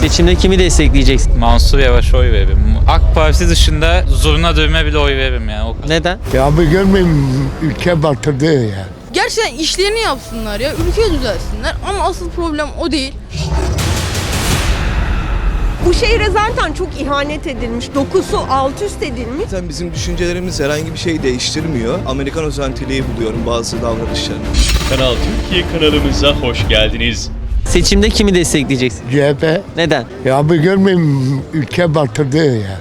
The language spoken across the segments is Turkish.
Seçimde kimi destekleyeceksin? Mansur Yavaş'a oy veririm. AK Parti dışında zurna dövme bile oy veririm yani o kadar. Neden? Ya abi görmeyeyim ülke batırdı ya. Gerçekten işlerini yapsınlar ya. Ülkeyi düzelsinler. Ama asıl problem o değil. Bu şehre zaten çok ihanet edilmiş. Dokusu alt üst edilmiş. Zaten bizim düşüncelerimiz herhangi bir şey değiştirmiyor. Amerikan özentiliği buluyorum bazı davranışlarını. Kanal Türkiye kanalımıza hoş geldiniz. Seçimde kimi destekleyeceksin? CHP. Neden? Ya abi görmeyeyim ülke batırdı ya.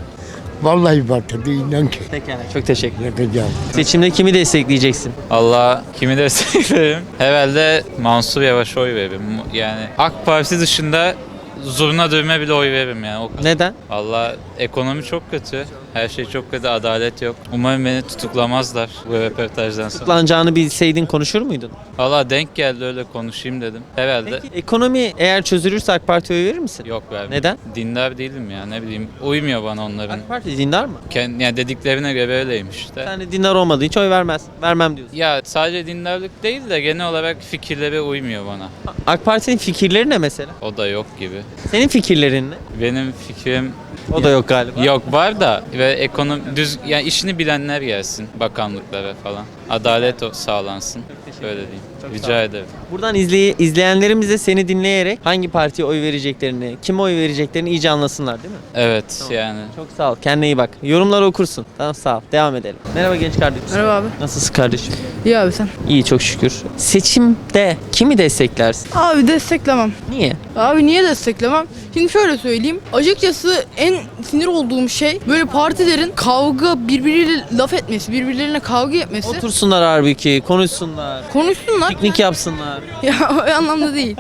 Vallahi batırdı inan ki. Pekala. Çok teşekkür ederim. Seçimde kimi destekleyeceksin? Allah kimi desteklerim? Herhalde Mansur Yavaş'a oy veririm. Yani AK Parti dışında zurna dövme bile oy veririm yani o kadar. Neden? Valla ekonomi çok kötü. Her şey çok kötü, adalet yok. Umarım beni tutuklamazlar bu röportajdan sonra. Tutuklanacağını bilseydin konuşur muydun? Valla denk geldi öyle konuşayım dedim. Herhalde Peki ekonomi eğer çözülürse AK Parti'ye oy verir misin? yok vermem. Neden? Dindar değilim ya ne bileyim. Uymuyor bana onların. AK Parti dindar mı? Kend, yani dediklerine göre öyleymiş işte. Sen de dindar olmadığı için oy vermez. Vermem diyorsun. Ya sadece dindarlık değil de genel olarak fikirleri uymuyor bana. AK Parti'nin fikirleri ne mesela? O da yok gibi. Senin fikirlerin ne? Benim fikrim O da yok galiba. yok var da ve ekonomi düz yani işini bilenler gelsin bakanlıklara falan. Adalet o sağlansın. Öyle diyeyim. Rica ederim. Buradan izley izleyenlerimiz de seni dinleyerek hangi partiye oy vereceklerini, kime oy vereceklerini iyice anlasınlar değil mi? Evet yani. Çok sağ ol. Kendine iyi bak. Yorumları okursun. Tamam sağ ol. Devam edelim. Merhaba genç kardeşim. Merhaba abi. Nasılsın kardeşim? İyi abi sen. İyi çok şükür. Seçimde kimi desteklersin? Abi desteklemem. Niye? Abi niye desteklemem? Şimdi şöyle söyleyeyim. Açıkçası en sinir olduğum şey böyle partilerin kavga birbiriyle laf etmesi, birbirlerine kavga etmesi. Otursunlar halbuki, konuşsunlar, Konuşsunlar. piknik yapsınlar. Ya o anlamda değil.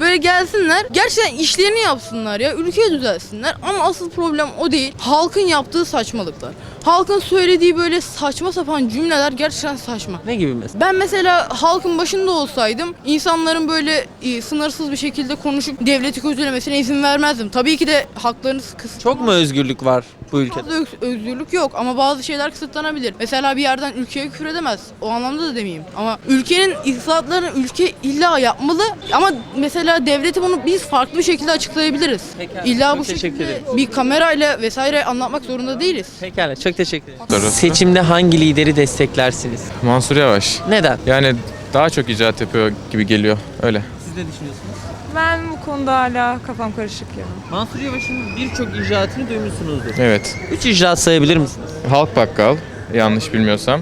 Böyle gelsinler, gerçekten işlerini yapsınlar ya, ülkeyi düzelsinler. Ama asıl problem o değil. Halkın yaptığı saçmalıklar. Halkın söylediği böyle saçma sapan cümleler gerçekten saçma. Ne gibi mesela? Ben mesela halkın başında olsaydım insanların böyle e, sınırsız bir şekilde konuşup devleti kötülemesine izin vermezdim. Tabii ki de haklarını kısıt. Çok mu özgürlük var bu ülkede? Fazla öz- özgürlük yok ama bazı şeyler kısıtlanabilir. Mesela bir yerden ülkeye küfür edemez. O anlamda da demeyeyim. Ama ülkenin islahatlarını ülke illa yapmalı. Ama mesela devleti bunu biz farklı bir şekilde açıklayabiliriz. Pekala, İlla çok bu teşekkür şekilde ederim. bir kamerayla vesaire anlatmak zorunda değiliz. Pekala çok teşekkür ederim. Seçimde hangi lideri desteklersiniz? Mansur Yavaş. Neden? Yani daha çok icraat yapıyor gibi geliyor. Öyle. Siz ne düşünüyorsunuz? Ben bu konuda hala kafam karışık ya. Mansur Yavaş'ın birçok icraatını duymuşsunuzdur. Evet. Üç icraat sayabilir misiniz? Halk bakkal yanlış bilmiyorsam.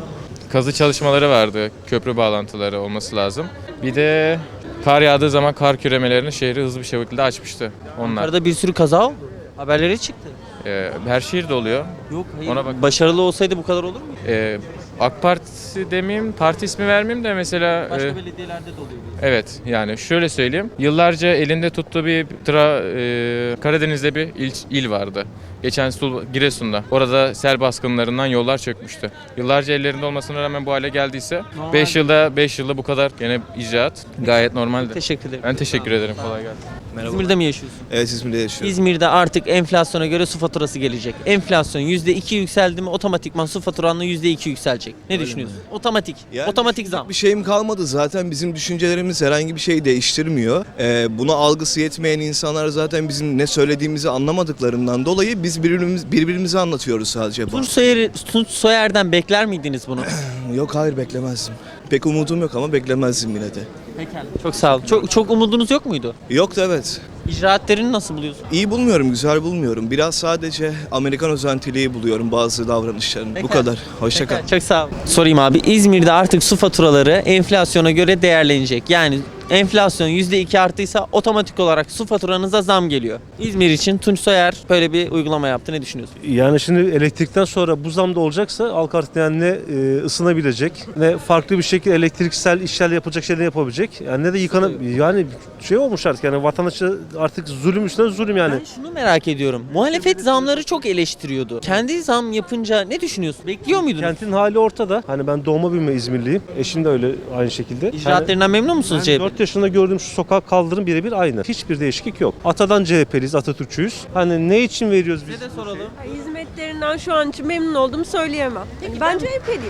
Kazı çalışmaları vardı. Köprü bağlantıları olması lazım. Bir de kar yağdığı zaman kar küremelerini şehri hızlı bir şekilde açmıştı. Onlar. Arada bir sürü kaza oldu. Haberlere çıktı. Ee, her şehirde oluyor. Yok hayır. Ona bak. Başarılı olsaydı bu kadar olur mu? Ee, AK Partisi demeyeyim, parti ismi vermeyeyim de mesela... Başka e, belediyelerde de oluyor. Evet yani şöyle söyleyeyim. Yıllarca elinde tuttuğu bir tra, e, Karadeniz'de bir il, il vardı. Geçen Sul Giresun'da. Orada sel baskınlarından yollar çökmüştü. Yıllarca ellerinde olmasına rağmen bu hale geldiyse Normal. 5 yılda 5 yılda bu kadar gene icraat gayet normaldi. Teşekkür ederim. Ben teşekkür ederim. Kolay gelsin. Merhaba. İzmir'de mi yaşıyorsun? Evet İzmir'de yaşıyorum. İzmir'de artık enflasyona göre su faturası gelecek. Enflasyon %2 yükseldi mi otomatikman su faturanla %2 yükselecek. Ne düşünüyorsun? Otomatik. Yani Otomatik zam. Bir şeyim kalmadı zaten bizim düşüncelerimiz herhangi bir şey değiştirmiyor. Ee, buna algısı yetmeyen insanlar zaten bizim ne söylediğimizi anlamadıklarından dolayı biz birbirimiz, birbirimize anlatıyoruz sadece. Tunç, Soyer, Tunç Soyer'den bekler miydiniz bunu? Yok hayır beklemezdim. Pek umudum yok ama beklemezdim yine de. Pekala. Çok sağ ol. Çok, çok umudunuz yok muydu? Yoktu evet. İcraatlerini nasıl buluyorsun? İyi bulmuyorum, güzel bulmuyorum. Biraz sadece Amerikan özentiliği buluyorum bazı davranışlarını. Bu Pekala. kadar. Hoşça kal. Çok sağ ol. Sorayım abi. İzmir'de artık su faturaları enflasyona göre değerlenecek. Yani enflasyon %2 arttıysa otomatik olarak su faturanıza zam geliyor. İzmir için Tunç Soyer böyle bir uygulama yaptı. Ne düşünüyorsun? Yani şimdi elektrikten sonra bu zam da olacaksa halk artık yani ne e, ısınabilecek ne farklı bir şekilde elektriksel işler yapacak şeyler yapabilecek. Yani ne de yıkana yani şey olmuş artık yani vatandaşı artık zulüm üstüne zulüm yani. Ben şunu merak ediyorum. Muhalefet zamları çok eleştiriyordu. Kendi zam yapınca ne düşünüyorsun? Bekliyor muydun? Kentin hali ortada. Hani ben doğma büyüme İzmirliyim. Eşim de öyle aynı şekilde. İcraatlerinden memnun musunuz CHP? 4 yaşında gördüğüm şu sokak kaldırım birebir aynı. Hiçbir değişiklik yok. Atadan CHP'liyiz, Atatürkçüyüz. Hani ne için veriyoruz biz? Size de soralım. Hizmetlerinden şu an için memnun oldum söyleyemem. ben CHP'liyim.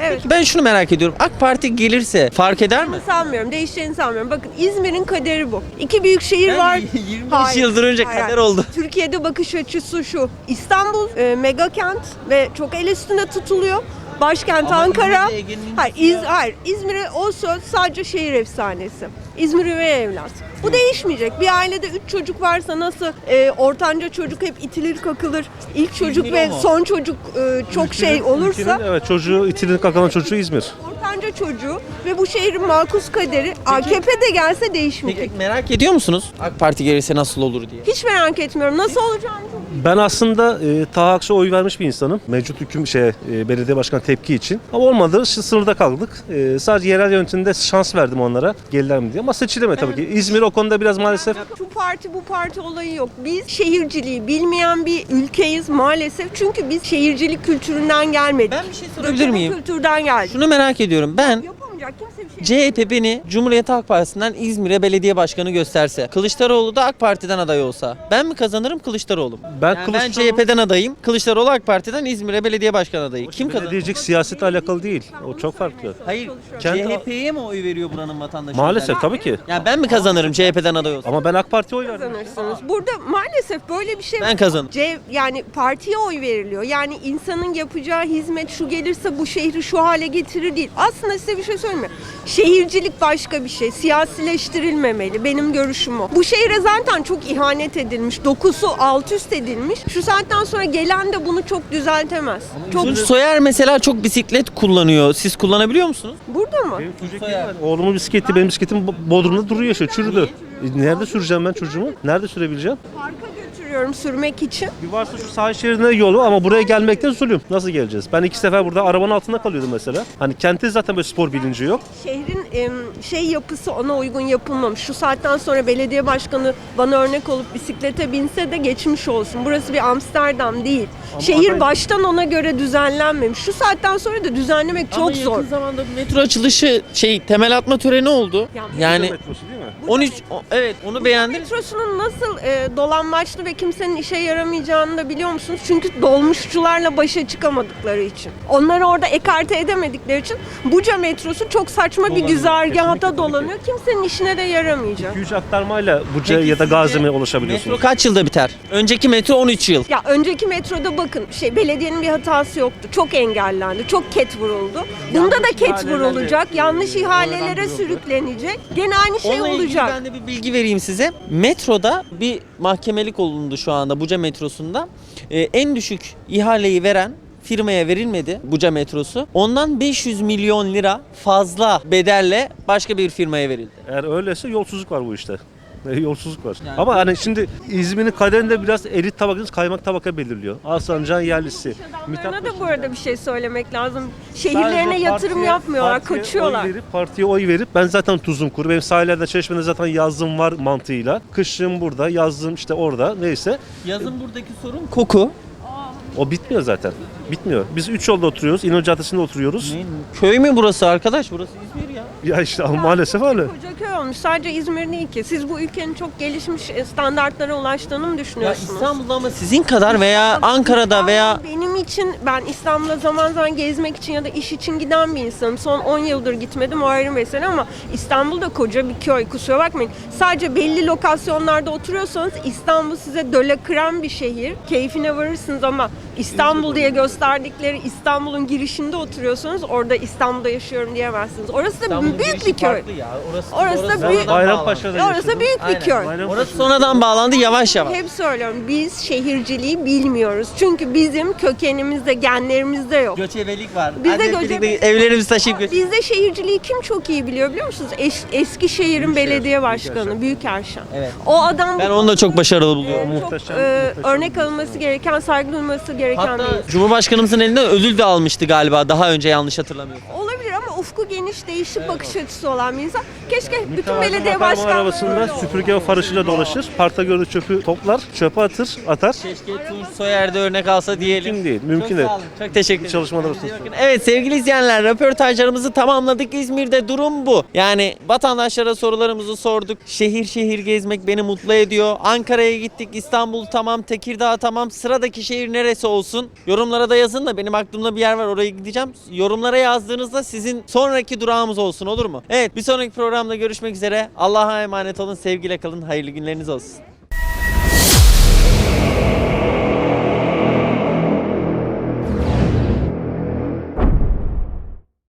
Evet. Ben şunu merak ediyorum. AK Parti gelirse fark eder mi? Sanmıyorum, değişeceğini sanmıyorum. Bakın İzmir'in kaderi bu. İki büyük şehir var. 25 Hayır, yıldır önce hayır, kader oldu. Türkiye'de bakış açısı şu. İstanbul e, mega kent ve çok el üstünde tutuluyor. Başkent Ama Ankara. Hayır, İz, hayır. İzmir'e o söz sadece şehir efsanesi. İzmir üvey evlat. Bu değişmeyecek. Bir ailede üç çocuk varsa nasıl e, ortanca çocuk hep itilir kakılır. İlk çocuk İzmir ve mu? son çocuk e, çok şey Ülkenin- olursa ülkenin, evet çocuğu itirin kakalan çocuğu İzmir. ortanca çocuğu ve bu şehrin makus kaderi AKP de gelse değişmeyecek. Peki merak ediyor musunuz? AK Parti gelirse nasıl olur diye. Hiç merak etmiyorum. Nasıl olacağını Ben aslında e, Taha Aksu'ya oy vermiş bir insanım. Mevcut hüküm şey e, belediye başkan tepki için. Ama olmadı. Şu sınırda kaldık. E, sadece yerel yönetimde şans verdim onlara. Gelirler mi diye. Ama seçilemedi tabii ki. İzmir o konuda biraz maalesef Şu parti bu parti olayı yok. Biz şehirciliği bilmeyen bir ülkeyiz maalesef. Çünkü biz şehircilik kültüründen gelmedik. Ben bir şey sorabilir Göçebe miyim? kültürden geldik. Şunu merak ediyorum. Ben şey CHP beni Cumhuriyet Halk Partisi'nden İzmir'e belediye başkanı gösterse, Kılıçdaroğlu da AK Parti'den aday olsa, ben mi kazanırım Kılıçdaroğlu mu? ben Yani ben Kılıçdaroğlu CHP'den adayım, Kılıçdaroğlu AK Parti'den İzmir'e belediye başkanı adayı. Kim kazanır? belediyecilik siyasetle alakalı değil. O çok farklı. Hayır, Kendi- CHP'ye mi oy veriyor buranın vatandaşı? Maalesef tabii ki. Ya ben mi kazanırım CHP'den aday olsam? Ama ben AK Parti'ye oy verdim. kazanırsınız. Burada maalesef böyle bir şey Ben kazanırım. C, yani partiye oy veriliyor. Yani insanın yapacağı hizmet şu gelirse bu şehri şu hale getirir değil. Aslında size bir şey söyleyeyim mi? Şehircilik başka bir şey. Siyasileştirilmemeli. Benim görüşüm o. Bu şehre zaten çok ihanet edilmiş. Dokusu alt üst edilmiş. Şu saatten sonra gelen de bunu çok düzeltemez. Çok Tunç Soyer mesela çok bisiklet kullanıyor. Siz kullanabiliyor musunuz? burada mı? Benim çocuk var. Oğlumun bisikleti, benim bisikletim Bo- Bodrum'da duruyor işte, çürüdü. E, Nerede süreceğim ben çocuğumu? Nerede sürebileceğim? Parka götürüyorum sürmek için. Bir varsa şu sahil şeridine yolu ama buraya gelmekte zulüm. Nasıl geleceğiz? Ben iki sefer burada arabanın altında kalıyordum mesela. Hani kentte zaten böyle spor bilinci yok. Şehrin em, şey yapısı ona uygun yapılmamış. Şu saatten sonra belediye başkanı bana örnek olup bisiklete binse de geçmiş olsun. Burası bir Amsterdam değil. Şehir aday- baştan ona göre düzenlenmemiş. Şu saatten sonra da düzenlemek Ama çok zor. yakın zamanda metro açılışı şey temel atma töreni oldu. Ya, Yani Metrosu değil mi? 13 o- evet onu beğendiniz. Metrosunun nasıl e, dolanbaçlı ve kimsenin işe yaramayacağını da biliyor musunuz? Çünkü dolmuşçularla başa çıkamadıkları için. Onları orada ekarte edemedikleri için Buca metrosu çok saçma bir Dolanıyor, güzergahata kesinlikle, dolanıyor. Kimsenin işine de yaramayacak. 2-3 aktarmayla Buca Peki ya da sizce Gazi'ye ulaşabiliyorsunuz. Metro kaç yılda biter? Önceki metro 13 yıl. Ya önceki metroda bakın şey belediyenin bir hatası yoktu. Çok engellendi. Çok ket vuruldu. Bunda da ket ihalelerle, vurulacak. Yanlış ihalelere sürüklenecek. Gene aynı şey Onunla ilgili olacak. ben de bir bilgi vereyim size. Metroda bir mahkemelik olundu şu anda Buca metrosunda. Ee, en düşük ihaleyi veren firmaya verilmedi Buca metrosu. Ondan 500 milyon lira fazla bedelle başka bir firmaya verildi. Eğer öyleyse yolsuzluk var bu işte. Yolsuzluk var. Yani- Ama hani şimdi İzmir'in kaderinde biraz elit tabakası kaymak tabaka belirliyor. Alsancak'ın yerlisi. Adamlarına da bu arada bir şey söylemek lazım. Sadece Şehirlerine yatırım partiye- yapmıyorlar, partiye kaçıyorlar. Oy verip, partiye oy verip ben zaten tuzum kuru. Benim sahillerde çeşmede zaten yazlım var mantığıyla. Kışım burada, yazlım işte orada neyse. Yazın buradaki sorun koku. O bitmiyor zaten. Bitmiyor. Biz üç yolda oturuyoruz. İnönü Caddesi'nde oturuyoruz. Köy mü burası arkadaş? Burası İzmir ya. Ya işte ama maalesef öyle. Koca köy olmuş. Sadece İzmir değil ki. Siz bu ülkenin çok gelişmiş e, standartlara ulaştığını mı Ya düşünüyorsunuz? İstanbul'da ama sizin kadar veya Ankara'da veya Benim için ben İstanbul'a zaman zaman gezmek için ya da iş için giden bir insanım. Son 10 yıldır gitmedim o ayrı mesele ama İstanbul'da koca bir köy kusura bakmayın. Sadece belli lokasyonlarda oturuyorsanız İstanbul size döle kıran bir şehir. Keyfine varırsınız ama İstanbul diye gösterdikleri İstanbul'un girişinde oturuyorsanız orada İstanbul'da yaşıyorum diyemezsiniz. Orası da İstanbul'un büyük girişi bir köy. farklı ya. Orası, Orası da sonradan büyük- bağlandı. Bayrampaşa'da Orası yaşadım. büyük bir Aynen. köy. Orası sonradan bağlandı yavaş yavaş. Hep söylüyorum biz şehirciliği bilmiyoruz. Çünkü bizim kökenimizde, genlerimizde yok. Göçebelik var. Bizde Hadi göçebe- birlikte evlerimizi taşıyıp göç- Bizde şehirciliği kim çok iyi biliyor biliyor musunuz? Es- Eskişehir'in belediye başkanı Büyükerşen. Evet. O adam Ben onu da çok başarılı buluyorum. çok Muhteşem, e, muhteşem. örnek alınması gereken, saygı duyulması gereken bir Hatta insan. Cumhurbaşkanımızın elinden ödül de almıştı galiba daha önce yanlış hatırlamıyorum. Ama ufku geniş, değişik bakış açısı olan bir insan. Keşke bütün belediye başkanları arabasında öyle olsa. süpürge ve farışıyla dolaşır. Parkta gördüğü çöpü toplar, çöpe atır, atar. Keşke Tunç Soyer'de örnek alsa diyelim. Mümkün değil, mümkün Çok değil. sağ olun. Çok teşekkür ederim. Çalışmalar olsun. Evet sevgili izleyenler röportajlarımızı tamamladık. İzmir'de durum bu. Yani vatandaşlara sorularımızı sorduk. Şehir şehir gezmek beni mutlu ediyor. Ankara'ya gittik. İstanbul tamam. Tekirdağ tamam. Sıradaki şehir neresi olsun? Yorumlara da yazın da benim aklımda bir yer var. Oraya gideceğim. Yorumlara yazdığınızda sizin sonraki durağımız olsun olur mu? Evet bir sonraki programda görüşmek üzere. Allah'a emanet olun. Sevgiyle kalın. Hayırlı günleriniz olsun.